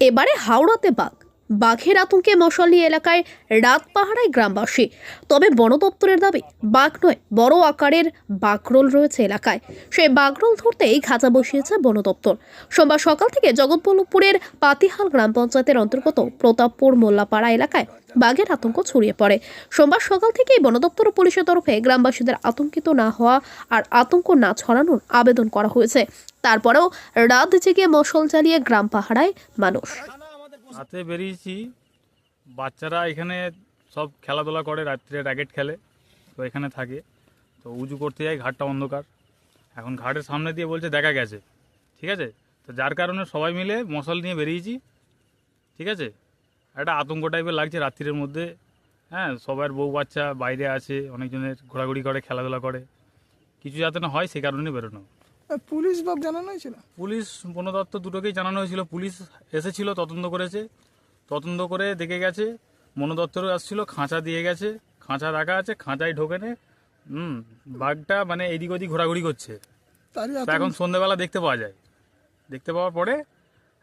এবারে হাওড়াতে বাঘ। বাঘের আতঙ্কে মশালি এলাকায় রাত পাহারায় গ্রামবাসী। তবে বন দপ্তরের দাবি, বাঘ নয়, বড় আকারের বাঘরোল রয়েছে এলাকায়। সেই বাঘরোল ধরতেই খাঁচা বসিয়েছে বন দপ্তর সোমবার সকাল থেকে জগৎবল্লভপুরের পাতিহাল গ্রাম পঞ্চায়েতের অন্তর্গত প্রতাপপুর মোল্লাপাড়া এলাকায় বাঘের আতঙ্ক ছড়িয়ে পড়ে। সোমবার সকাল থেকেই বন দপ্তর ও পুলিশের তরফে গ্রামবাসীদের আতঙ্কিত না হওয়া আর আতঙ্ক না ছড়ানোর আবেদন করা হয়েছে। তারপরেও রাত জেগে মশল চালিয়ে গ্রাম পাহারায় মানুষ। রাতে বেরিয়েছি। বাচ্চারা এখানে সব খেলাধুলা করে, রাত্রে র্যাকেট খেলে, তো এখানে থাকে। তো উজু করতে যায় ঘাটটা অন্ধকার। এখন ঘাটের সামনে দিয়ে বলছে, দেখা গেছে। ঠিক আছে? তো যার কারণে সবাই মিলে মশাল নিয়ে বেরিয়েছি। ঠিক আছে? একটা আতঙ্ক টাইপের লাগছে রাত্রির মধ্যে। হ্যাঁ সবার বউ বাচ্চা বাইরে আছে অনেকজনের ঘোরাঘুরি করে খেলাধুলা করে। কিছু যাতে না হয় সে কারণে বেরোনো। পুলিশ বাব জানানো হয়েছিল পুলিশ বন দপ্তর দুটোকেই জানানো হয়েছিল। পুলিশ এসেছিল তদন্ত করেছে। তদন্ত করে দেখে গেছে বন দপ্তরও আসছিল খাঁচা দিয়ে গেছে খাঁচা রাখা আছে খাঁচায় ঢোকে নে। হুম বাঘটা মানে এদিক ওদিক ঘোরাঘুরি করছে। এখন সন্ধ্যেবেলা দেখতে পাওয়া যায়। দেখতে পাওয়ার পরে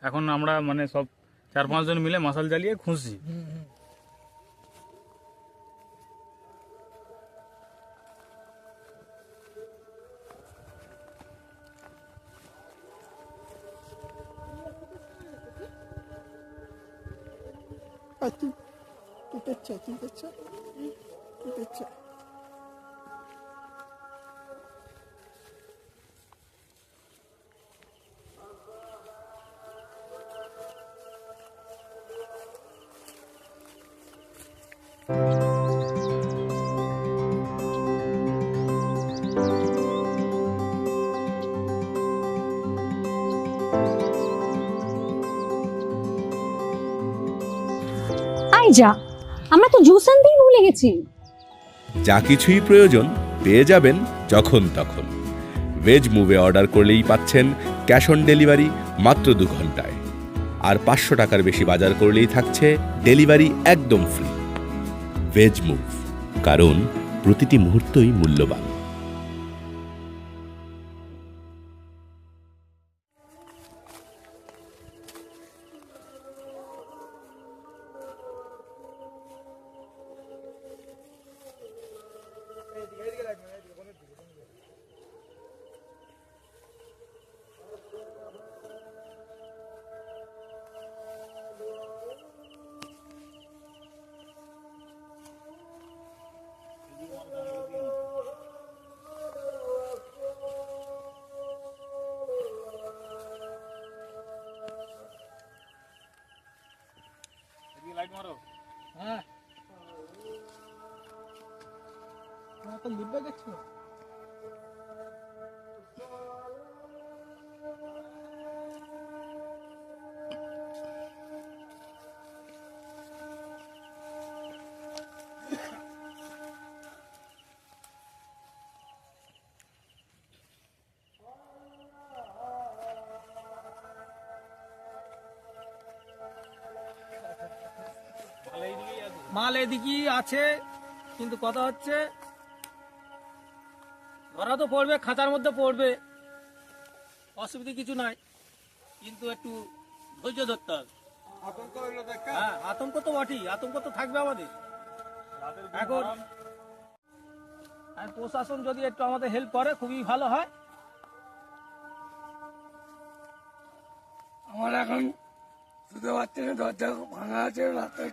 এখন আমরা মানে সব চার পাঁচজন মিলে মশাল জ্বালিয়ে খুঁজছি আর তুই তুই পেচ্ছে তুই পেচ্ছে তুই পেচ্ছে আমরা তো জুস আনতেই ভুলে গেছি। যা কিছুই প্রয়োজন, পেয়ে যাবেন যখন তখন। ভেজ মুভে অর্ডার করলেই পাচ্ছেন ক্যাশ অন ডেলিভারি মাত্র দু ঘন্টায়। আর পাঁচশো টাকার বেশি বাজার করলেই থাকছে ডেলিভারি একদম ফ্রি ভেজ মুভ কারণ প্রতিটি মুহূর্তই মূল্যবান। তোমার তো লিখবে গেছিল মাল এদিকেই আছে কিন্তু কথা হচ্ছে ধরা তো পড়বে খাঁচার মধ্যে পড়বে। অসুবিধা কিছু নাই। কিন্তু একটু ধৈর্য ধরতে হবে। হ্যাঁ আতঙ্ক তো বটেই আতঙ্ক তো থাকবে আমাদের। এখন আর প্রশাসন যদি একটু আমাদের হেল্প করে খুবই ভালো হয়। আমার এখন পারছি না দরজা ভাঙা আছে রাস্তায়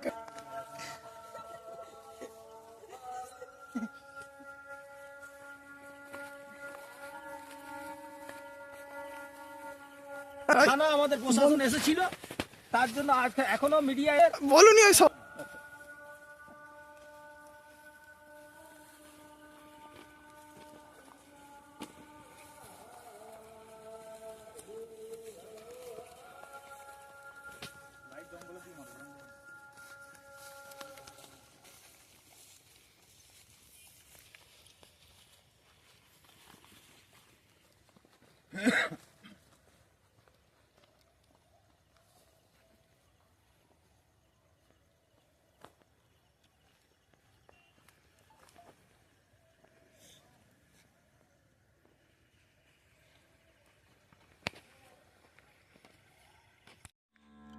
থানা আমাদের প্রশাসন এসেছিল। তার জন্য আজকে এখনও মিডিয়ায় বলুনি ওই সব।